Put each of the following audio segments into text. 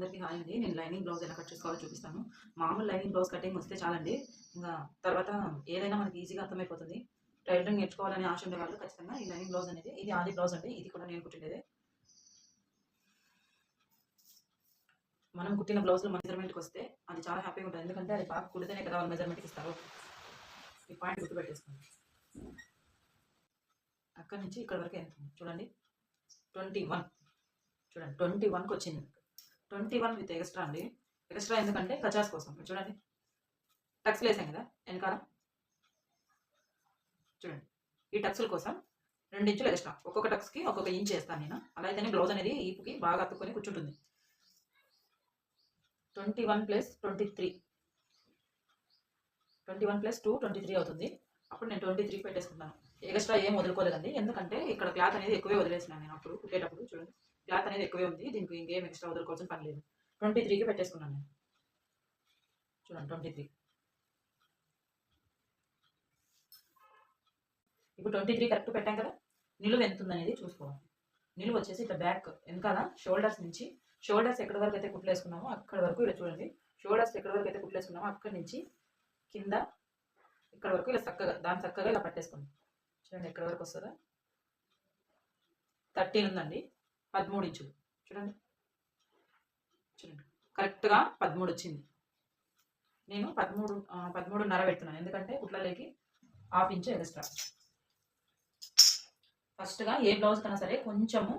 అందరికీ హాయ్ అండి. నేను లైనింగ్ బ్లౌజ్ ఎలా కట్ చేసుకోవాలో చూపిస్తాను. మామూలు లైనింగ్ బ్లౌజ్ కటింగ్ వస్తే చాలండి. ఇంకా తర్వాత ఏదైనా మనకి ఈజీగా అర్థమైపోతుంది. టైలరింగ్ నేర్చుకోవాలని ఆశ ఉండే వాళ్ళు ఖచ్చితంగా ఈ లైనింగ్ బ్లౌజ్ అనేది ఇది ఆది బ్లౌజ్ అండి. ఇది కూడా నేను కుట్టినదే మనం కుట్టిన బ్లౌజ్లో మెజర్మెంట్కి వస్తే అది చాలా హ్యాపీగా ఉంటుంది. ఎందుకంటే అది బాగా కుడితేనే కదా వాళ్ళు మెజర్మెంట్కి ఇస్తారు. ఈ పాయింట్ గుర్తు పెట్టేసుకోండి అక్కడి నుంచి ఇక్కడ వరకు ఎంత చూడండి. Twenty one. చూడండి ట్వంటీ వన్కి వచ్చింది. ట్వంటీ వన్ విత్ ఎక్స్ట్రా అండి. ఎక్స్ట్రా ఎందుకంటే కచాస్ కోసం. చూడండి. టక్స్లు వేసాం కదా వెనకాల. చూడండి. ఈ టక్స్ల కోసం రెండు ఇంచులు ఎక్స్ట్రా ఒక్కొక్క టక్స్కి ఒక్కొక్క ఇంచ్ వేస్తాను నేను. అలా అయితేనే బ్లౌజ్ అనేది ఈపుకి బాగా అత్తుకొని కూర్చుంటుంది. Twenty one plus twenty three twenty one plus two twenty three అవుతుంది. అప్పుడు నేను ట్వంటీ త్రీ పెట్టేసుకుంటాను. ఎక్స్ట్రా ఏం వదులుకోలేదండి. ఎందుకంటే ఇక్కడ క్లాత్ అనేది ఎక్కువే వదిలేసినాను నేను అప్పుడు కుట్టేటప్పుడు. చూడండి. క్లాత్ అనేది ఎక్కువే ఉంది. దీనికి ఇంకేం ఎక్స్ట్రా వదులుకోవాల్సిన పని లేదు. ట్వంటీ త్రీకి పెట్టేసుకున్నాను నేను. చూడండి ట్వంటీ త్రీ ఇప్పుడు ట్వంటీ త్రీ కరెక్ట్ పెట్టాం కదా? నిలువ ఎంత ఉందనేది చూసుకోవాలి. నిలువ వచ్చేసి ఇట్లా బ్యాక్ వెనకాల షోల్డర్స్ నుంచి షోల్డర్స్ ఎక్కడి వరకు అయితే కుట్లు వేసుకున్నామో అక్కడి వరకు ఇలా చూడండి. షోల్డర్స్ ఎక్కడి వరకు అయితే కుట్లు వేసుకున్నామో అక్కడి నుంచి కింద ఇక్కడ వరకు ఇలా చక్కగా దాని చక్కగా ఇలా పట్టేసుకోండి చూడండి ఎక్కడి వరకు వస్తుందా. థర్టీన్ ఉందండి. పదమూడు ఇంచులు చూడండి. చూడండి. కరెక్ట్గా పదమూడు వచ్చింది. నేను పదమూడు పదమూడున్నర పెడుతున్నాను. ఎందుకంటే కుట్లలోకి హాఫ్ ఇంచు ఎక్స్ట్రా. ఫస్ట్గా ఏ బ్లౌజ్ కన్నా సరే కొంచెము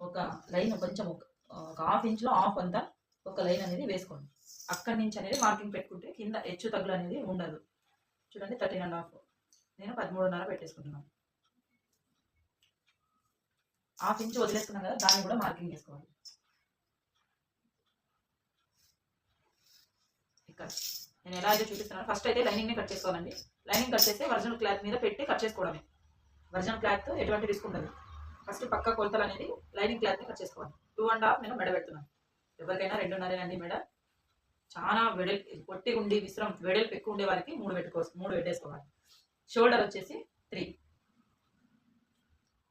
ఒక లైన్ కొంచెం ఒక ఒక హాఫ్ ఇంచ్లో హాఫ్ అంతా ఒక లైన్ అనేది వేసుకోండి. అక్కడి నుంచి అనేది మార్కింగ్ పెట్టుకుంటే కింద హెచ్చు తగ్గులు అనేది ఉండదు. చూడండి థర్టీన్ అండ్ హాఫ్. నేను పదమూడున్నర పెట్టేసుకుంటున్నాను. హాఫ్ ఇంచ్ వదిలేసుకున్నాం కదా దాన్ని కూడా మార్కింగ్ చేసుకోవాలి. ఇక్కడ. నేను ఎలా అయితే చూపిస్తున్నాను ఫస్ట్ అయితే లైనింగ్ని కట్ చేసుకోవాలండి. లైనింగ్ కట్ చేస్తే ఒరిజినల్ క్లాత్ మీద పెట్టి కట్ చేసుకోవడమే. ఒరిజినల్ క్లాత్ ఎటువంటి రిస్క్ ఉండదు. ఫస్ట్ పక్క కొలతలు అనేది లైనింగ్ క్లాత్ని కట్ చేసుకోవాలి. టూ అండ్ హాఫ్ నేను మెడ పెడుతున్నాను. ఎవరికైనా రెండున్నర అండి మెడ. చాలా వెడల్ పొట్టి ఉండి విశ్రం వెడల్పు ఎక్కువ ఉండే వారికి మూడు పెట్టుకోవచ్చు మూడు పెట్టేసుకోవాలి. షోల్డర్ వచ్చేసి త్రీ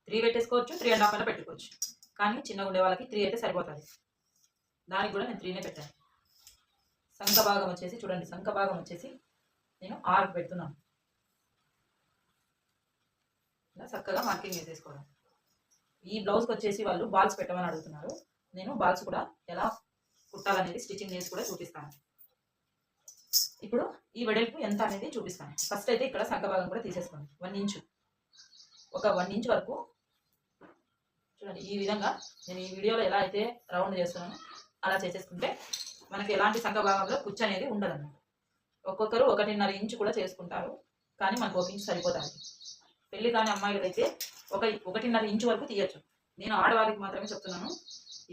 త్రీ పెట్టేసుకోవచ్చు త్రీ అండ్ హాఫ్ అయినా పెట్టుకోవచ్చు. కానీ చిన్నగా ఉండే వాళ్ళకి త్రీ అయితే సరిపోతుంది. దానికి కూడా నేను త్రీనే పెట్టాను. సంఖ భాగం వచ్చేసి చూడండి సంఖ భాగం వచ్చేసి నేను ఆరు పెడుతున్నాను. ఇలా చక్కగా మార్కింగ్ వేసేసుకోవడం ఈ బ్లౌజ్కి వచ్చేసి వాళ్ళు బాల్స్ పెట్టమని అడుగుతున్నారు. నేను బాల్స్ కూడా ఎలా కుట్టాలనేది స్టిచ్చింగ్ చేసి కూడా చూపిస్తాను. ఇప్పుడు ఈ వెడల్పు ఎంత అనేది చూపిస్తాను. ఫస్ట్ అయితే ఇక్కడ సంఖ భాగం కూడా తీసేసుకోండి. వన్ ఇంచు ఒక వన్ ఇంచ్ వరకు చూడండి ఈ విధంగా నేను ఈ వీడియోలో ఎలా అయితే రౌండ్ చేస్తున్నానో అలా చేసేసుకుంటే మనకి ఎలాంటి సంఘ భాగంలో కుచ్చు అనేది ఉండదన్నమాట. ఒక్కొక్కరు ఒకటిన్నర ఇంచు కూడా చేసుకుంటారు కానీ మనకు ఒక ఇంచు సరిపోతాయి పెళ్ళి కాని అమ్మాయిలు అయితే ఒక ఒకటిన్నర ఇంచు వరకు తీయచ్చు. నేను ఆడవారికి మాత్రమే చెప్తున్నాను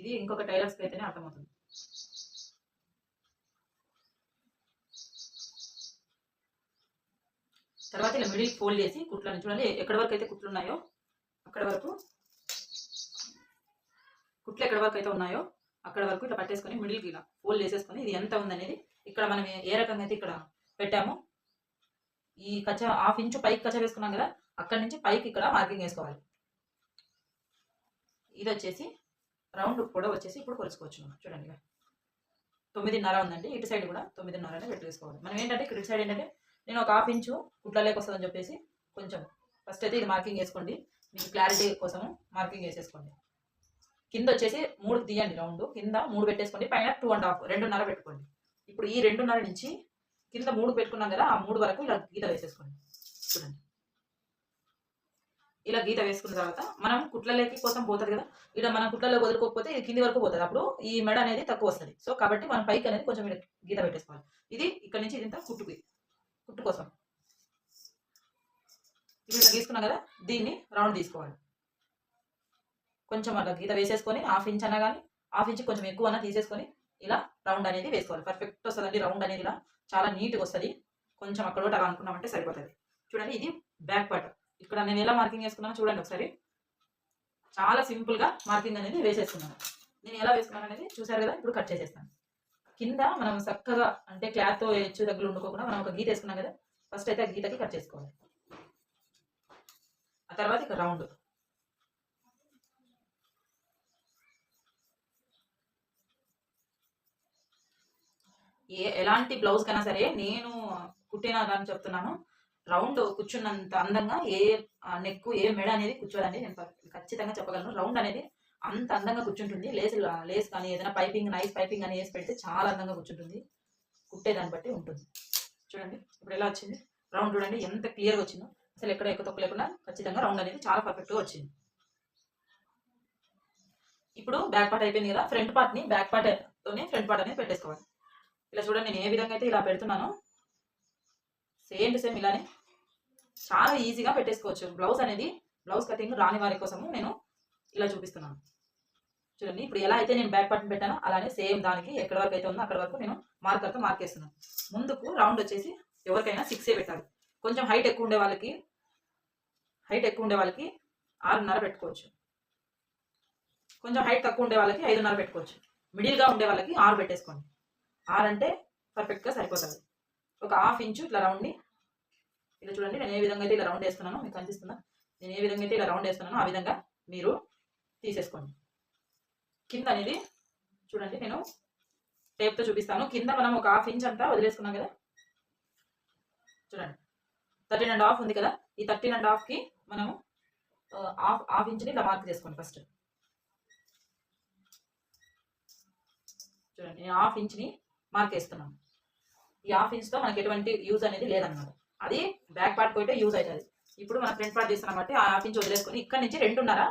ఇది ఇంకొక టైలర్స్కి అయితేనే అర్థమవుతుంది. తర్వాత ఇలా మిడిల్ ఫోల్డ్ చేసి కుట్లని చూడండి ఎక్కడి వరకు అయితే కుట్లు ఉన్నాయో అక్కడ వరకు కుట్లు ఎక్కడ వరకు అయితే ఉన్నాయో అక్కడ వరకు ఇట్లా పట్టేసుకొని మిడిల్కి ఇలా ఫోల్డ్ చేసేసుకొని ఇది ఎంత ఉందనేది ఇక్కడ మనం ఏ- రకంగా అయితే ఇక్కడ పెట్టామో ఈ కచ్చ హాఫ్ ఇంచు పైకి కచ్చ వేసుకున్నాం కదా అక్కడ నుంచి పైకి ఇక్కడ మార్కింగ్ వేసుకోవాలి. ఇది వచ్చేసి రౌండ్ కూడా వచ్చేసి ఇప్పుడు కొలుచుకోవచ్చు చూడండి తొమ్మిదిన్నర ఉందండి ఇటు సైడ్ కూడా తొమ్మిదిన్నరనే పెట్టేసుకోవాలి మనం ఏంటంటే ఇక్కడ ఇటు సైడ్ ఏంటంటే నేను ఒక హాఫ్ ఇంచు కుట్లలోకి వస్తుందని చెప్పేసి కొంచెం ఫస్ట్ అయితే ఇది మార్కింగ్ వేసుకోండి మీకు క్లారిటీ కోసం మార్కింగ్ వేసేసుకోండి. కింద వచ్చేసి మూడు తీయండి రౌండ్ కింద మూడు పెట్టేసుకోండి పైన టూ అండ్ హాఫ్ రెండున్నర పెట్టుకోండి. ఇప్పుడు ఈ రెండున్నర నుంచి కింద మూడు పెట్టుకున్నాం కదా ఆ మూడు వరకు ఇలా గీత వేసేసుకోండి. చూడండి. ఇలా గీత వేసుకున్న తర్వాత మనం కుట్లలోకి కోసం పోతుంది కదా ఇక్కడ మనం కుట్లలో వదులుకోకపోతే ఇది కింది వరకు పోతుంది. అప్పుడు ఈ మెడ అనేది తక్కువ వస్తుంది. సో కాబట్టి మనం పైకి అనేది కొంచెం ఇలా గీత పెట్టేసుకోవాలి. ఇది ఇక్కడ నుంచి ఇదంతా ఇంత కుట్టుకి కుట్టు కోసం. ఇప్పుడు ఇలా తీసుకున్నాం కదా దీన్ని రౌండ్ తీసుకోవాలి. కొంచెం అలా గీత వేసేసుకొని హాఫ్ ఇంచ్ అన్నా కానీ హాఫ్ ఇంచ్ కొంచెం ఎక్కువ అన్నా తీసేసుకొని ఇలా రౌండ్ అనేది వేసుకోవాలి. పర్ఫెక్ట్ వస్తుందండి రౌండ్ అనేది ఇలా చాలా నీట్గా వస్తుంది. కొంచెం అక్కడ ఒకటి అలా అనుకున్నామంటే సరిపోతుంది. చూడండి ఇది బ్యాక్ పార్ట్. ఇక్కడ నేను ఎలా మార్కింగ్ వేసుకున్నాను చూడండి ఒకసారి. చాలా సింపుల్గా మార్కింగ్ అనేది వేసేసుకున్నాను. నేను ఎలా వేసుకున్నాను అనేది చూసారు కదా? ఇప్పుడు కట్ చేసేస్తాను. కింద మనం చక్కగా అంటే క్లాత్తో హెచ్చు దగ్గర ఉండుకోకుండా మనం ఒక గీత వేసుకున్నాం కదా? ఫస్ట్ అయితే ఆ గీతకి కట్ చేసుకోవాలి. ఆ తర్వాత ఇక రౌండ్. ఏ ఎలాంటి బ్లౌజ్ కైనా సరే నేను కుట్టిన దాన్ని చెప్తున్నాను. రౌండ్ కూర్చున్నంత అందంగా ఏ నెక్ ఏ మెడ అనేది కూర్చోదండి. నేను ఖచ్చితంగా చెప్పగలను. రౌండ్ అనేది అంత అందంగా కూర్చుంటుంది. లేస్ లేస్ కానీ ఏదైనా పైపింగ్ నైస్ పైపింగ్ అని వేసి పెడితే చాలా అందంగా కూర్చుంటుంది. కుట్టేదాన్ని బట్టి ఉంటుంది. చూడండి ఇప్పుడు ఎలా వచ్చింది? రౌండ్ చూడండి ఎంత క్లియర్గా వచ్చిందో. అసలు ఎక్కడ ఎక్కువ తక్కువ లేకుండా ఖచ్చితంగా రౌండ్ అనేది చాలా పర్ఫెక్ట్గా వచ్చింది. ఇప్పుడు బ్యాక్ పార్ట్ అయిపోయింది కదా. ఫ్రంట్ పార్ట్ని బ్యాక్ పార్ట్ తోనే ఫ్రంట్ పార్ట్ అనేది పెట్టేసుకోవాలి. ఇలా చూడండి నేను ఏ విధంగా అయితే ఇలా పెడుతున్నానో సేమ్ టు సేమ్ ఇలానే చాలా ఈజీగా పెట్టేసుకోవచ్చు. బ్లౌజ్ అనేది బ్లౌజ్ కటింగ్ రాని వారి కోసము నేను ఇలా చూపిస్తున్నాను. చూడండి ఇప్పుడు ఎలా అయితే నేను బ్యాక్ బటన్ పెట్టానో అలానే సేమ్ దానికి ఎక్కడ వరకు అయితే ఉందో అక్కడ వరకు నేను మార్కర్తో మార్క్ చేస్తున్నాను. ముందుకు రౌండ్ వచ్చేసి ఎవరికైనా సిక్సే పెట్టాలి. కొంచెం హైట్ ఎక్కువ ఉండే వాళ్ళకి హైట్ ఎక్కువ ఉండే వాళ్ళకి ఆరున్నర పెట్టుకోవచ్చు. కొంచెం హైట్ తక్కువ ఉండే వాళ్ళకి ఐదున్నర పెట్టుకోవచ్చు. మిడిల్గా ఉండే వాళ్ళకి ఆరు పెట్టేసుకోండి. ఆరు అంటే పర్ఫెక్ట్గా సరిపోతుంది. ఒక హాఫ్ ఇంచు ఇట్లా రౌండ్ని ఇలా చూడండి నేను ఏ విధంగా అయితే ఇలా రౌండ్ వేస్తున్నానో మీకు కనిపిస్తుందా? నేను ఏ విధంగా అయితే ఇలా రౌండ్ వేస్తున్నానో ఆ విధంగా మీరు తీసేసుకోండి. కింద అనేది చూడండి నేను టేప్తో చూపిస్తాను. కింద మనం ఒక హాఫ్ ఇంచ్ అంతా వదిలేసుకున్నాం కదా? చూడండి. థర్టీన్ అండ్ హాఫ్ ఉంది కదా? ఈ థర్టీన్ అండ్ హాఫ్కి మనము హాఫ్ హాఫ్ ఇంచ్ని ఇలా మార్క్ చేసుకోండి ఫస్ట్ చూడండి నేను హాఫ్ ఇంచ్ని మార్క్ వేస్తున్నాను ఈ హాఫ్ ఇంచ్తో మనకి ఎటువంటి యూజ్ అనేది లేదన్నమాట. అది బ్యాక్ పార్ట్ పోయితే యూజ్ అవుతుంది. ఇప్పుడు మనం ఫ్రంట్ పార్ట్ తీస్తున్నాం కాబట్టి ఆ హాఫ్ ఇంచ్ వదిలేసుకొని ఇక్కడ నుంచి రెండున్నర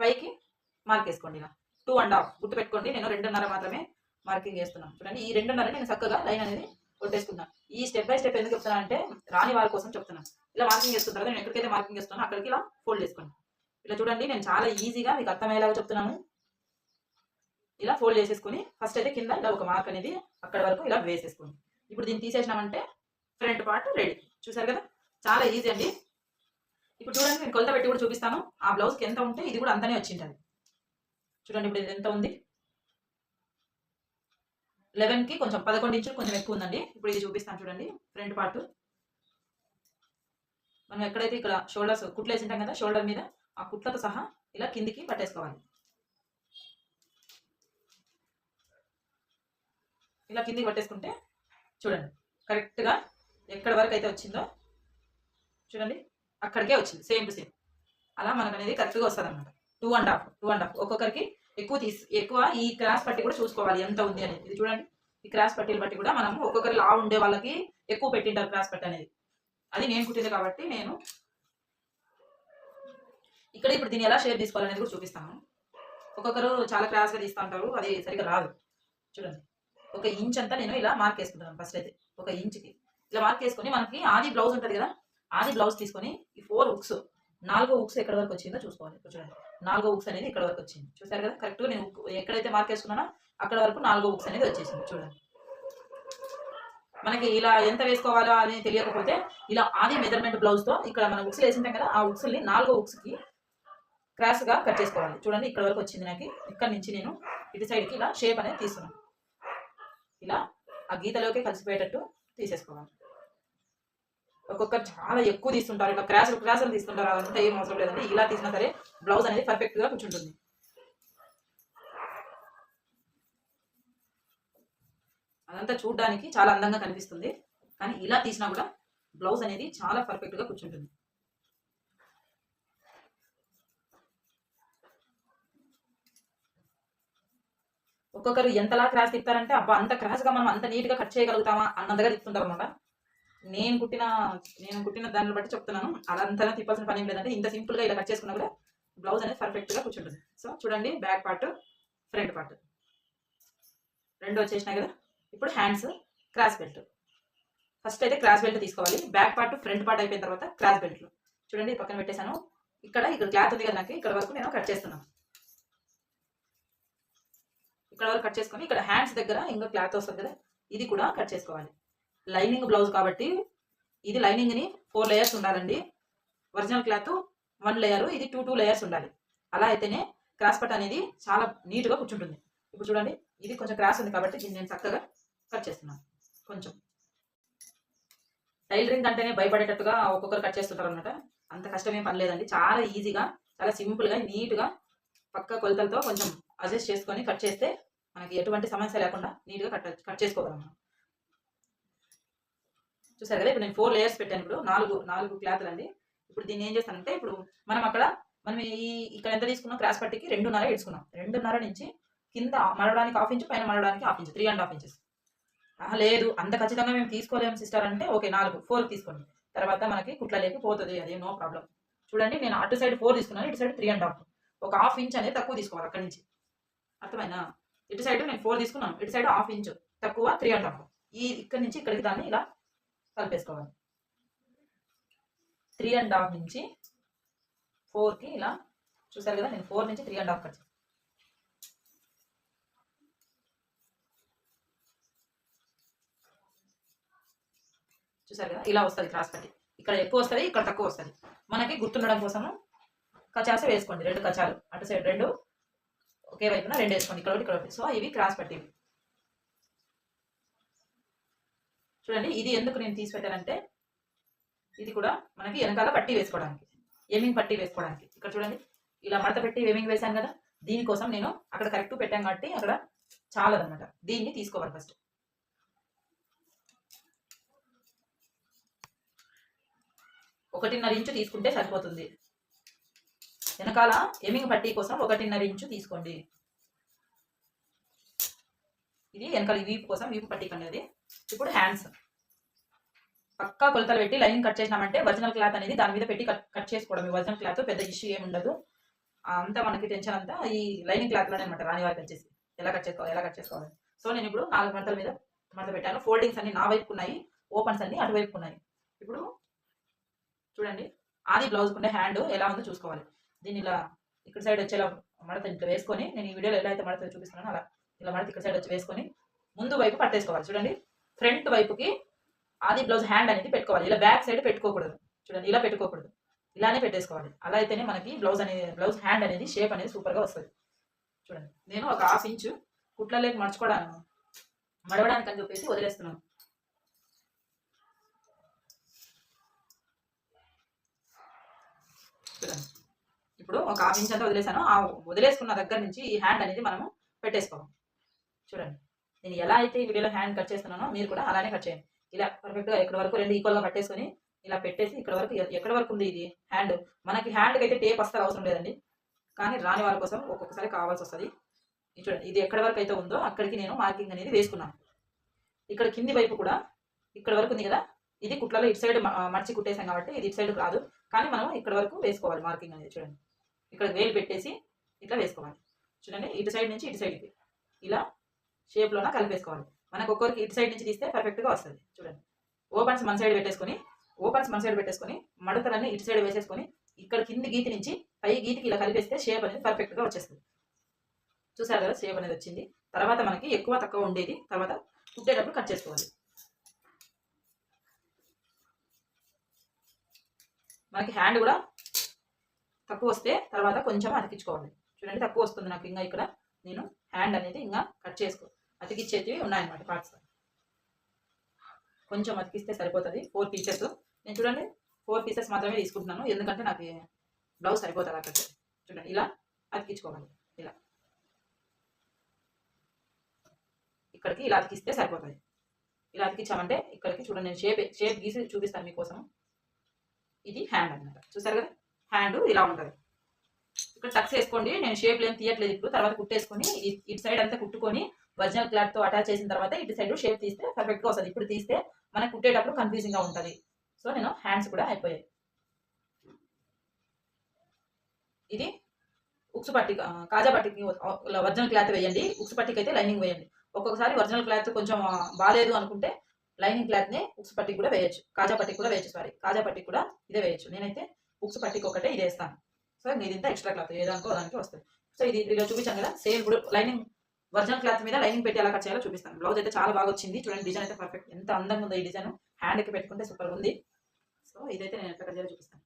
పైకి మార్క్ వేసుకోండి ఇలా. టూ అండ్ హాఫ్ గుర్తు పెట్టుకోండి నేను రెండున్నర మాత్రమే మార్కింగ్ చేస్తున్నాను చూడండి ఈ రెండున్నర నేను చక్కగా లైన్ అనేది కొట్టేసుకున్నాను ఈ స్టెప్ బై స్టెప్ ఎందుకు చెప్తున్నాను అంటే రాని వారి కోసం చెప్తున్నాను ఇలా మార్కింగ్ చేస్తున్న తర్వాత నేను ఎక్కడికైతే మార్కింగ్ చేస్తున్నాను అక్కడికి ఇలా ఫోల్డ్ చేసుకోండి. ఇలా చూడండి నేను చాలా ఈజీగా మీకు అర్థమయ్యేలాగా చెప్తున్నాను. ఇలా ఫోల్డ్ చేసేసుకుని ఫస్ట్ అయితే కింద ఇలా ఒక మార్క్ అనేది అక్కడ వరకు ఇలా వేసేసుకుని ఇప్పుడు దీన్ని తీసేసినామంటే ఫ్రంట్ పార్ట్ రెడీ చూసారు కదా? చాలా ఈజీ అండి. ఇప్పుడు చూడండి నేను కొలత పెట్టి కూడా చూపిస్తాను. ఆ బ్లౌజ్కి ఎంత ఉంటే ఇది కూడా అంతనే వచ్చింటుంది. చూడండి ఇప్పుడు ఇది ఎంత ఉంది? లెవెన్కి కొంచెం పదకొండు ఇంచులు కొంచెం ఎక్కువ ఉందండి. ఇప్పుడు ఇది చూపిస్తాను చూడండి ఫ్రంట్ పార్ట్ మనం ఎక్కడైతే ఇక్కడ షోల్డర్స్ కుట్లు వేసింటాం కదా షోల్డర్ మీద ఆ కుట్లతో సహా ఇలా కిందికి పట్టేసుకోవాలి. ఇలా కిందికి పట్టేసుకుంటే చూడండి కరెక్ట్గా ఎక్కడ వరకు అయితే వచ్చిందో చూడండి అక్కడికే వచ్చింది సేమ్ టు సేమ్ అలా మనకు అనేది కరెక్ట్గా వస్తుంది అనమాట two and half two and half ఒక్కొక్కరికి ఎక్కువ తీసి ఎక్కువ ఈ క్రాస్ పట్టి కూడా చూసుకోవాలి ఎంత ఉంది అనేది. ఇది చూడండి ఈ క్రాస్ పట్టీలు బట్టి కూడా మనం ఒక్కొక్కరి లా ఉండే వాళ్ళకి ఎక్కువ పెట్టింటారు క్రాస్ పట్టి అనేది. అది నేను కుట్టింది కాబట్టి నేను ఇక్కడ ఇప్పుడు దీన్ని ఎలా షేప్ తీసుకోవాలనేది కూడా చూపిస్తాను. ఒక్కొక్కరు చాలా క్రాస్గా తీస్తూ ఉంటారు అది సరిగ్గా రాదు. చూడండి. ఒక ఇంచ్ అంతా నేను ఇలా మార్క్ వేసుకుంటాను ఫస్ట్ అయితే. ఒక ఇంచ్కి. ఇలా మార్క్ వేసుకొని మనకి ఆది బ్లౌజ్ ఉంటుంది కదా ఆది బ్లౌజ్ తీసుకొని ఈ ఫోర్ ఉక్స్ నాలుగో ఉక్స్ ఎక్కడ వరకు వచ్చిందో చూసుకోవాలి. చూడండి. నాలుగో ఉక్స్ అనేది ఇక్కడ వరకు వచ్చింది. చూసారు కదా? కరెక్ట్గా నేను ఎక్కడైతే మార్క్ వేసుకున్నానో అక్కడ వరకు నాలుగో ఉక్స్ అనేది వచ్చేసింది. చూడండి. మనకి ఇలా ఎంత వేసుకోవాలో అని తెలియకపోతే ఇలా ఆది మెజర్మెంట్ బ్లౌజ్తో ఇక్కడ మనం ఉక్స్ వేసింటాం కదా ఆ ఉక్స్ని నాలుగో ఉక్స్కి క్రాస్గా కట్ చేసుకోవాలి. చూడండి ఇక్కడ వరకు వచ్చింది నాకు. ఇక్కడ నుంచి నేను ఇటు సైడ్కి ఇలా షేప్ అనేది తీసుకున్నాను ఇలా ఆ గీతలోకి కలిసిపోయేటట్టు తీసేసుకోవాలి. ఒక్కొక్కరు చాలా ఎక్కువ తీస్తుంటారు ఇట్లా క్రాసులు క్రాసులు తీస్తుంటారు అదంతా ఏం అవసరం లేదండి. ఇలా తీసినా సరే బ్లౌజ్ అనేది పర్ఫెక్ట్గా కూర్చుంటుంది. అదంతా చూడడానికి చాలా అందంగా కనిపిస్తుంది. కానీ ఇలా తీసినా కూడా బ్లౌజ్ అనేది చాలా పర్ఫెక్ట్గా కూర్చుంటుంది. ఒక్కొక్కరు ఎంతలా క్రాస్ తిప్పారంటే అబ్బా అంత క్రాస్గా మనం అంత నీట్గా కట్ చేయగలుగుతామా అన్నంతగా తిప్పుతుంటారు అనమాట నేను కుట్టిన నేను కుట్టిన దాన్ని బట్టి చెప్తున్నాను. అదంతా తిప్పాల్సిన పని ఏం లేదంటే ఇంత సింపుల్గా ఇలా కట్ చేసుకున్నా కూడా బ్లౌజ్ అనేది పర్ఫెక్ట్గా కూర్చుంటుంది. సో చూడండి బ్యాక్ పార్ట్ ఫ్రంట్ పార్ట్. రెండు వచ్చేసినాయి కదా. ఇప్పుడు హ్యాండ్స్ క్రాస్ బెల్ట్. ఫస్ట్ అయితే క్రాస్ బెల్ట్ తీసుకోవాలి. బ్యాక్ పార్ట్ ఫ్రంట్ పార్ట్ అయిపోయిన తర్వాత క్రాస్ బెల్ట్లు. చూడండి పక్కన పెట్టేశాను. ఇక్కడ ఇక్కడ క్లాత్ ఉంది కదా నాకు ఇక్కడ వరకు నేను కట్ చేస్తున్నాను. ఇక్కడ వరకు కట్ చేసుకొని ఇక్కడ హ్యాండ్స్ దగ్గర ఇంకా క్లాత్ వస్తుంది కదా ఇది కూడా కట్ చేసుకోవాలి. లైనింగ్ బ్లౌజ్ కాబట్టి ఇది లైనింగ్ని ఫోర్ లేయర్స్ ఉండాలండి. ఒరిజినల్ క్లాత్ వన్ లేయర్ ఇది టూ టూ లేయర్స్ ఉండాలి. అలా అయితేనే క్రాస్ పట్ అనేది చాలా నీట్గా కూర్చుంటుంది. ఇప్పుడు చూడండి ఇది కొంచెం క్రాస్ ఉంది కాబట్టి దీన్ని నేను చక్కగా కట్ చేస్తున్నాను. కొంచెం. టైలరింగ్ అంటేనే భయపడేటట్టుగా ఒక్కొక్కరు కట్ చేస్తుంటారు అనమాట అంత కష్టమేం పని లేదండి. చాలా ఈజీగా చాలా సింపుల్గా నీట్గా పక్క కొలతలతో కొంచెం అడ్జస్ట్ చేసుకొని కట్ చేస్తే మనకి ఎటువంటి సమస్య లేకుండా నీట్గా కట్ కట్ చేసుకోగలం మనం. చూసారు కదా? ఇప్పుడు నేను ఫోర్ లేయర్స్ పెట్టాను. ఇప్పుడు నాలుగు నాలుగు క్లాత్లు అండి. ఇప్పుడు దీన్ని ఏం చేస్తానంటే ఇప్పుడు మనం అక్కడ మనం ఈ ఇక్కడ ఎంత తీసుకున్నాం? క్రాస్ పట్టికి రెండున్నర ఇడుచుకున్నాం రెండున్నర నుంచి కింద మరడానికి హాఫ్ ఇంచ్ పైన మరడానికి half inch three and half inches. లేదు. అంత ఖచ్చితంగా మేము తీసుకోలేము సిస్టర్ అంటే. ఓకే నాలుగు ఫోర్ తీసుకోండి. తర్వాత మనకి కుట్లలేకి పోతుంది. అదే నో ప్రాబ్లం. చూడండి నేను అటు సైడ్ ఫోర్ తీసుకున్నాను ఇటు సైడ్ త్రీ అండ్ హాఫ్. ఒక హాఫ్ ఇంచ్ అనేది తక్కువ తీసుకోవాలి అక్కడి నుంచి. అర్థమైనా ఇటు సైడ్ నేను ఫోర్ తీసుకున్నాను. ఇటు సైడ్ హాఫ్ ఇంచ్ తక్కువ త్రీ అండ్ హాఫ్ ఈ ఇక్కడ నుంచి ఇక్కడికి దాన్ని ఇలా కలిపేసుకోవాలి. త్రీ అండ్ హాఫ్ నుంచి ఫోర్కి ఇలా చూసారు కదా నేను ఫోర్ నుంచి త్రీ అండ్ హాఫ్ కట్ చూసారు కదా ఇలా వస్తుంది క్రాస్ పట్టి ఇక్కడ ఎక్కువ వస్తుంది ఇక్కడ తక్కువ వస్తుంది. మనకి గుర్తుండడం కోసము కచాస వేసుకోండి. రెండు కచాలు. అటు సైడ్ రెండు ఒకే వైపున రెండు వేసుకోండి. ఇక్కడ ఒకటి ఇక్కడ ఒకటి. సో ఇవి క్రాస్ పట్టి చూడండి ఇది ఎందుకు నేను తీసి పెట్టానంటే ఇది కూడా మనకి వెనకాల పట్టి వేసుకోవడానికి. ఏమింగ్ పట్టి వేసుకోవడానికి. ఇక్కడ చూడండి ఇలా మడత పెట్టి ఏమింగ్ వేశాను కదా దీనికోసం నేను అక్కడ కరెక్ట్ పెట్టాను కాబట్టి అక్కడ చాలదన్నమాట. దీన్ని తీసుకోవాలి ఫస్ట్ ఒకటిన్నర ఇంచు తీసుకుంటే సరిపోతుంది. వెనకాల ఎమింగ్ పట్టీ కోసం ఒకటిన్నర ఇంచు తీసుకోండి. ఇది వెనకాల వీపు కోసం వీపు పట్టీ అనేది ఇప్పుడు హ్యాండ్స్ పక్కా కొలతలు పెట్టి లైనింగ్ కట్ చేసినామంటే ఒరిజినల్ క్లాత్ అనేది దాని మీద పెట్టి కట్ కట్ చేసుకోవడం ఒరిజినల్ క్లాత్ పెద్ద ఇష్యూ ఏమి ఉండదు. అంతా మనకి టెన్షన్ అంతా ఈ లైనింగ్ క్లాత్లోనే అనమాట రాని వారికి వచ్చేసి. ఎలా కట్ చేసుకోవాలి ఎలా కట్ చేసుకోవాలి? సో నేను ఇప్పుడు నాలుగు మడతల మీద మడత పెట్టాను. ఫోల్డింగ్స్ అన్ని నా వైపు ఉన్నాయి ఓపెన్స్ అన్ని అటువైపు ఉన్నాయి ఇప్పుడు చూడండి. ఆది బ్లౌజ్ ఉండే హ్యాండ్ ఎలా ఉందో చూసుకోవాలి. దీన్ని ఇలా ఇక్కడ సైడ్ వచ్చేలా మడత ఇట్లా వేసుకొని నేను ఈ వీడియోలో ఎలా అయితే మడత చూపిస్తున్నానో అలా ఇలా మడత ఇక్కడ సైడ్ వచ్చి వేసుకొని ముందు వైపు పట్టేసుకోవాలి. చూడండి. ఫ్రంట్ వైపుకి ఆది బ్లౌజ్ హ్యాండ్ అనేది పెట్టుకోవాలి. ఇలా బ్యాక్ సైడ్ పెట్టుకోకూడదు. చూడండి. ఇలా పెట్టుకోకూడదు. ఇలానే పెట్టేసుకోవాలి. అలా అయితేనే మనకి బ్లౌజ్ అనేది బ్లౌజ్ హ్యాండ్ అనేది షేప్ అనేది సూపర్గా వస్తుంది. చూడండి. నేను ఒక హాఫ్ ఇంచు కుట్లలోకి మర్చుకోవడానికి మడవడానికి అని చెప్పేసి వదిలేస్తున్నాను. చూడండి. ఇప్పుడు ఒక హాఫ్ ఇంచ్ అంతా వదిలేసాను. ఆ వదిలేసుకున్న దగ్గర నుంచి ఈ హ్యాండ్ అనేది మనము పెట్టేసుకోవాలి. చూడండి. నేను ఎలా అయితే ఈ వీడియోలో హ్యాండ్ కట్ చేస్తున్నానో మీరు కూడా అలానే కట్ చేయండి. ఇలా పర్ఫెక్ట్గా ఇక్కడ వరకు రెండు ఈక్వల్గా కట్టేసుకొని ఇలా పెట్టేసి ఇక్కడ వరకు ఎక్కడ వరకు ఉంది ఇది హ్యాండ్ మనకి హ్యాండ్కి అయితే టేప్ అస్సలు అవసరం లేదండి. కానీ రాని వాళ్ళ కోసం ఒక్కొక్కసారి కావాల్సి వస్తుంది. ఇది చూడండి ఇది ఎక్కడ వరకు అయితే ఉందో అక్కడికి నేను మార్కింగ్ అనేది వేసుకున్నాను. ఇక్కడ కింది వైపు కూడా ఇక్కడ వరకు ఉంది కదా? ఇది కుట్లలో ఇటు సైడ్ మర్చి కుట్టేసాం కాబట్టి ఇది ఇటు సైడ్ రాదు. కానీ మనం ఇక్కడ వరకు వేసుకోవాలి మార్కింగ్ అనేది చూడండి. ఇక్కడ వేలు పెట్టేసి ఇట్లా వేసుకోవాలి. చూడండి ఇటు సైడ్ నుంచి ఇటు సైడ్కి ఇలా షేప్లోన కలిపేసుకోవాలి. మనకు ఒక్కొక్కరికి ఇటు సైడ్ నుంచి తీస్తే పర్ఫెక్ట్గా వస్తుంది. చూడండి. ఓపెన్స్ మన సైడ్ పెట్టేసుకొని ఓపెన్స్ మన సైడ్ పెట్టేసుకొని మడతలన్నీ ఇటు సైడ్ వేసేసుకొని ఇక్కడ కింది గీతి నుంచి పై గీతికి ఇలా కలిపేస్తే షేప్ అనేది పర్ఫెక్ట్గా వచ్చేస్తుంది. చూసారు కదా షేప్ అనేది వచ్చింది. తర్వాత మనకి ఎక్కువ తక్కువ ఉండేది తర్వాత కుట్టేటప్పుడు కట్ చేసుకోవాలి. మనకి హ్యాండ్ కూడా తక్కువ వస్తే తర్వాత కొంచెం అతికించుకోవాలి. చూడండి తక్కువ వస్తుంది నాకు. ఇంకా ఇక్కడ నేను హ్యాండ్ అనేది ఇంకా కట్ చేసుకో అతికిచ్చేటివి ఉన్నాయన్నమాట పార్ట్స్ కొంచెం అతికిస్తే సరిపోతుంది. ఫోర్ పీసెస్ నేను చూడండి ఫోర్ పీసెస్ మాత్రమే తీసుకుంటున్నాను. ఎందుకంటే నాకు బ్లౌజ్ సరిపోతుంది అక్కడ చూడండి ఇలా అతికించుకోవాలి. ఇలా. ఇక్కడికి ఇలా అతికిస్తే సరిపోతుంది. ఇలా అతికించామంటే ఇక్కడికి చూడండి నేను షేప్ షేప్ గీసి చూపిస్తాను మీకోసం. ఇది హ్యాండ్ అన్నమాట. చూసారు కదా? హ్యాండ్ ఇలా ఉంటుంది. ఇక్కడ టక్స్ వేసుకోండి నేను షేప్ ఏం తీయట్లేదు ఇప్పుడు తర్వాత కుట్టేసుకొని ఇటు సైడ్ అంతా కుట్టుకొని ఒరిజినల్ క్లాత్తో అటాచ్ చేసిన తర్వాత ఇటు సైడ్ షేప్ తీస్తే పర్ఫెక్ట్గా వస్తుంది. ఇప్పుడు తీస్తే మనకు కుట్టేటప్పుడు కన్ఫ్యూజింగ్గా ఉంటుంది. సో నేను హ్యాండ్స్ కూడా అయిపోయాయి. ఇది ఉక్సు పట్టి కాజా పట్టికి ఒరిజినల్ క్లాత్ వేయండి. ఉక్సు పట్టికి అయితే లైనింగ్ వేయండి. ఒక్కొక్కసారి ఒరిజినల్ క్లాత్ కొంచెం బాగాలేదు అనుకుంటే లైనింగ్ క్లాత్ నే ఉక్సు పట్టికి కూడా వేయచ్చు. కాజా పట్టికి కూడా వేయచ్చు సారీ. కాజా పట్టికి కూడా ఇదే వేయచ్చు. నేనైతే బుక్స్ పట్టికి ఒకటే ఇది వేస్తాను సో ఇది ఇంత ఎక్స్ట్రా క్లాత్ ఏదానికో దానికి వస్తుంది సో ఇది ఇలా చూపించాను కదా సేమ్ ఇప్పుడు లైనింగ్ ఒరిజినల్ క్లాత్ మీద లైనింగ్ పెట్టి ఎలా కట్ చేయాలో చూపిస్తాను. బ్లౌజ్ అయితే చాలా బాగా వచ్చింది. చూడండి డిజైన్ అయితే పర్ఫెక్ట్ ఎంత అందంగా ఉందో ఈ డిజైన్ హ్యాండ్కి పెట్టుకుంటే సూపర్ ఉంది. సో ఇదైతే నేను ఎట్లా కట్ చేయాలో చూపిస్తాను.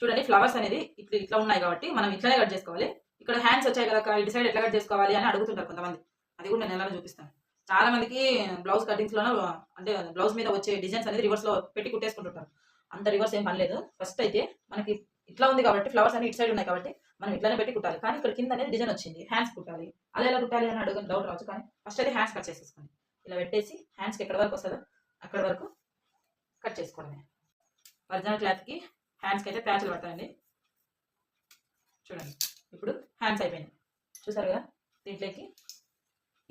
చూడండి ఫ్లవర్స్ అనేది ఇట్లా ఇట్లా ఉన్నాయి కాబట్టి మనం ఇట్లానే కట్ చేసుకోవాలి. ఇక్కడ హ్యాండ్స్ వచ్చాయి కదా డిసైడ్ ఇటు సైడ్ ఎట్లా కట్ చేసుకోవాలి అని అడుగుతుంటారు కొంతమంది. అది కూడా నేను ఎలా చూపిస్తాను. చాలా మందికి బ్లౌజ్ కటింగ్స్లోనే అంటే బ్లౌజ్ మీద వచ్చే డిజైన్స్ అనేది రివర్స్లో పెట్టి కుట్టేసుకుంటుంటారు. అంత రివర్స్ ఏం పనిలేదు. ఫస్ట్ అయితే మనకి ఇట్లా ఉంది కాబట్టి ఫ్లవర్స్ అన్ని ఇటు సైడ్ ఉన్నాయి కాబట్టి మనం ఇట్లానే పెట్టి కుట్టాలి. కానీ ఇక్కడ కింద అనేది డిజైన్ వచ్చింది. హ్యాండ్స్ కుట్టాలి. అలా ఎలా కుట్టాలి అని అడుగు డౌట్ రావచ్చు కానీ ఫస్ట్ అయితే హ్యాండ్స్ కట్ చేసేసుకోండి. ఇలా పెట్టేసి హ్యాండ్స్కి ఎక్కడ వరకు వస్తుందో అక్కడ వరకు కట్ చేసుకోవడమే ఒరిజినల్ క్లాత్కి హ్యాండ్స్కి అయితే ప్యాచ్లు పడతాయండి. చూడండి. ఇప్పుడు హ్యాండ్స్ అయిపోయినాయి. చూసారు కదా? దీంట్లోకి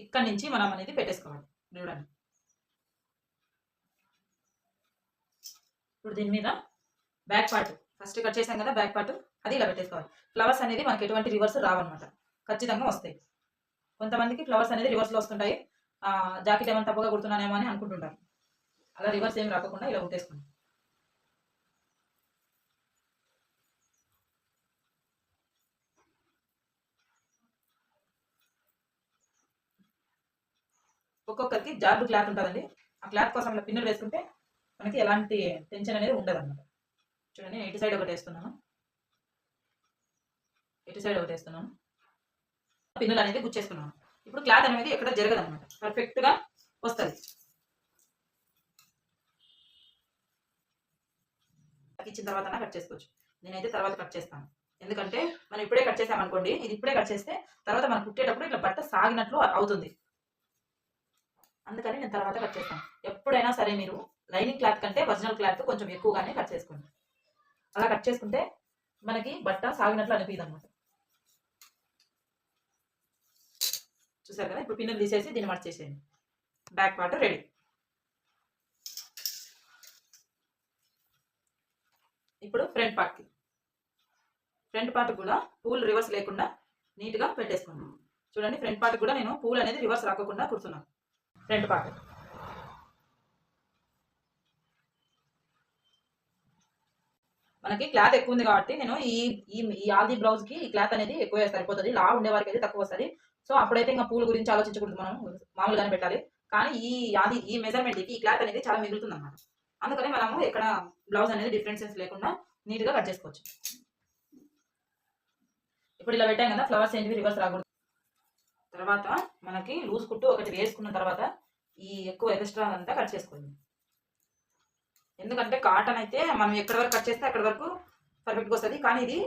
ఇక్కడ నుంచి మనం అనేది పెట్టేసుకోవాలి. చూడండి. ఇప్పుడు దీని మీద బ్యాక్ పార్ట్ ఫస్ట్ కట్ చేసాం కదా బ్యాక్ పార్ట్ అది ఇలా పెట్టేసుకోవాలి. ఫ్లవర్స్ అనేది మనకి ఎటువంటి రివర్స్ రావన్నమాట. ఖచ్చితంగా వస్తాయి. కొంతమందికి ఫ్లవర్స్ అనేది రివర్స్లో వస్తుంటాయి. జాకెట్ ఏమైనా తప్పుగా కుడుతున్నానేమో అని అనుకుంటుంటారు. అలా రివర్స్ ఏం రాకుండా ఇలా కుట్టేసుకోండి. ఒక్కొక్కరికి జార్బు క్లాత్ ఉంటుందండి. ఆ క్లాత్ కోసం ఇలా పిన్నులు వేసుకుంటే మనకి ఎలాంటి టెన్షన్ అనేది ఉండదు అనమాట చూడండి నేను ఇటు సైడ్ ఒకటి వేస్తున్నాను. ఇటు సైడ్ ఒకటి వేస్తున్నాను. పిన్నులు అనేది గుచ్చేసుకున్నాను. ఇప్పుడు క్లాత్ అనేది ఎక్కడ జరగదు అనమాట పర్ఫెక్ట్గా వస్తుంది. ఇచ్చిన తర్వాత కట్ చేసుకోవచ్చు. నేనైతే తర్వాత కట్ చేస్తాను. ఎందుకంటే మనం ఇప్పుడే కట్ చేసామనుకోండి ఇది ఇప్పుడే కట్ చేస్తే తర్వాత మనం కుట్టేటప్పుడు ఇట్లా బట్ట సాగినట్లు అవుతుంది. అందుకని నేను తర్వాత కట్ చేస్తాను. ఎప్పుడైనా సరే మీరు లైనింగ్ క్లాత్ కంటే ఒరిజినల్ క్లాత్ కొంచెం ఎక్కువగానే కట్ చేసుకోండి. అలా కట్ చేసుకుంటే మనకి బట్ట సాగినట్లు అనిపిదు అనమాట చూసారు కదా? ఇప్పుడు పిన్నులు తీసేసి దీన్ని మట్ చేసేయండి. బ్యాక్ పార్ట్ రెడీ ఇప్పుడు ఫ్రంట్ పార్ట్కి ఫ్రంట్ పార్ట్ కూడా పూలు రివర్స్ లేకుండా నీట్గా పెట్టేసుకున్నాను చూడండి ఫ్రంట్ పార్ట్ కూడా నేను పూలు అనేది రివర్స్ రాకుండా కుడుతున్నాను. ఫ్రంట్ పార్ట్ మనకి క్లాత్ ఎక్కువ ఉంది కాబట్టి నేను ఈ ఈ ఆది బ్లౌజ్కి ఈ క్లాత్ అనేది ఎక్కువ సరిపోతుంది. లా ఉండే వారికి అయితే తక్కువ వస్తుంది. సో అప్పుడైతే ఇంకా పూల గురించి ఆలోచించకూడదు మనం మామూలుగానే పెట్టాలి. కానీ ఈ ఆది ఈ మెజర్మెంట్కి ఈ క్లాత్ అనేది చాలా మిగులుతుంది అన్నమాట అందుకని మనము ఎక్కడ బ్లౌజ్ అనేది డిఫరెన్సెస్ లేకుండా నీట్గా కట్ చేసుకోవచ్చు. ఇప్పుడు ఇలా పెట్టాం కదా ఫ్లవర్స్ ఏంటివి రివర్స్ రాకూడదు. తర్వాత మనకి లూజ్ కుట్టు ఒకటి వేసుకున్న తర్వాత ఈ ఎక్కువ ఎక్స్ట్రా అంతా కట్ చేసుకోండి ఎందుకంటే కాటన్ అయితే మనం ఎక్కడ వరకు కట్ చేస్తే అక్కడ వరకు పర్ఫెక్ట్గా వస్తుంది. కానీ ఇది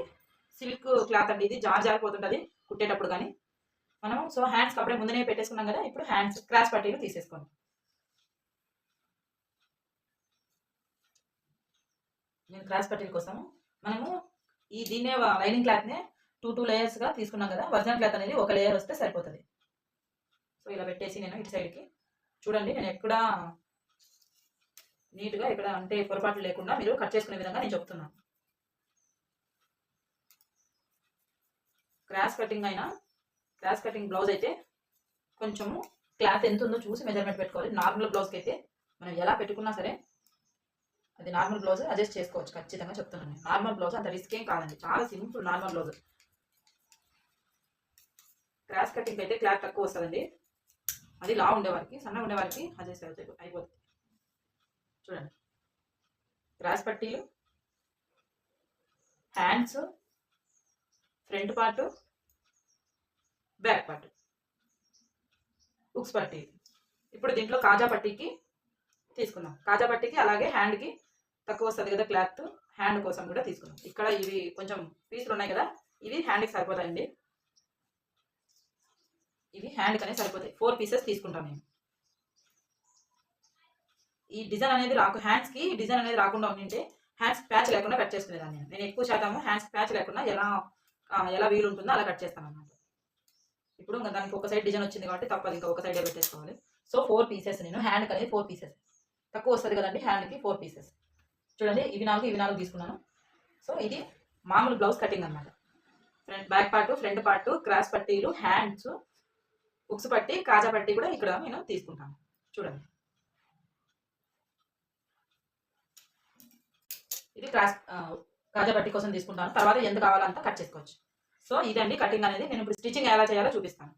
సిల్క్ క్లాత్ అండి. ఇది జార్ జారిపోతుంటుంది కుట్టేటప్పుడు కానీ. మనం సో హ్యాండ్స్ అప్పుడే ముందునే పెట్టేసుకున్నాం కదా ఇప్పుడు హ్యాండ్స్ క్రాస్ పట్టీలు తీసేసుకోండి. నేను క్రాస్ పట్టీల కోసం మనము ఈ దీన్నే లైనింగ్ క్లాత్నే టూ టూ లేయర్స్గా తీసుకున్నాం కదా వర్జన్ క్లాత్ అనేది ఒక లేయర్ వస్తే సరిపోతుంది. సో ఇలా పెట్టేసి నేను ఇటు సైడ్కి చూడండి నేను ఎక్కడ నీట్గా ఇక్కడ అంటే పొరపాట్లు లేకుండా మీరు కట్ చేసుకునే విధంగా నేను చెప్తున్నాను. క్రాస్ కటింగ్ అయినా క్రాస్ కటింగ్ బ్లౌజ్ అయితే కొంచెము క్లాత్ ఎంత ఉందో చూసి మెజర్మెంట్ పెట్టుకోవాలి. నార్మల్ బ్లౌజ్కి అయితే మనం ఎలా పెట్టుకున్నా సరే అది నార్మల్ బ్లౌజ్ అడ్జస్ట్ చేసుకోవచ్చు ఖచ్చితంగా చెప్తున్నాను నార్మల్ బ్లౌజ్ అంత రిస్క్ ఏం కాదండి. చాలా simple normal blouse cross cutting అయితే క్లాత్ తక్కువ వస్తుందండి. అది లా ఉండేవారికి సన్నగా ఉండేవారికి అదే అవుతాయి అయిపోతుంది చూడండి. క్రాస్ పట్టీలు hands front part back part hooks పట్టీ ఇప్పుడు దీంట్లో కాజా పట్టీకి తీసుకుందాం. కాజా పట్టీకి అలాగే హ్యాండ్కి తక్కువ వస్తుంది కదా క్లాత్ హ్యాండ్ కోసం కూడా తీసుకుందాం. ఇక్కడ ఇవి కొంచెం పీసులు ఉన్నాయి కదా ఇవి హ్యాండ్కి సరిపోతాయండి. ఇవి హ్యాండ్కి సరిపోతాయి. ఫోర్ పీసెస్ తీసుకుంటాం నేను. ఈ డిజైన్ అనేది రాకు హ్యాండ్స్కి డిజైన్ అనేది రాకుండా ఉండింటే హ్యాండ్స్ ప్యాచ్ లేకుండా కట్ చేసుకునేదాన్ని నేను. నేను ఎక్కువ శాతం హ్యాండ్స్ ప్యాచ్ లేకుండా ఎలా ఎలా వీలు ఉంటుందో అలా కట్ చేస్తాను అన్నమాట ఇప్పుడు ఇంకా దానికి ఒక సైడ్ డిజైన్ వచ్చింది కాబట్టి తప్పదు ఇంకా ఒక సైడ్ పెట్టేసుకోవాలి. సో ఫోర్ పీసెస్ నేను హ్యాండ్కి అనేది ఫోర్ పీసెస్ తక్కువ వస్తుంది కదండి హ్యాండ్కి ఫోర్ పీసెస్ చూడండి ఇవి నాలుగు ఇవి నాలుగు తీసుకున్నాను. సో ఇది మామూలు బ్లౌజ్ కటింగ్ అనమాట front back part front part cross పట్టీలు హ్యాండ్స్ ఉక్స్ పట్టి కాజా పట్టి కూడా ఇక్కడ నేను తీసుకుంటాను. చూడండి. ఇది క్రాస్ కాజా పట్టి కోసం తీసుకుంటాను. తర్వాత ఎంత కావాలంతా కట్ చేసుకోవచ్చు. సో ఇదండి కటింగ్ అనేది. నేను ఇప్పుడు స్టిచ్చింగ్ ఎలా చేయాలో చూపిస్తాను.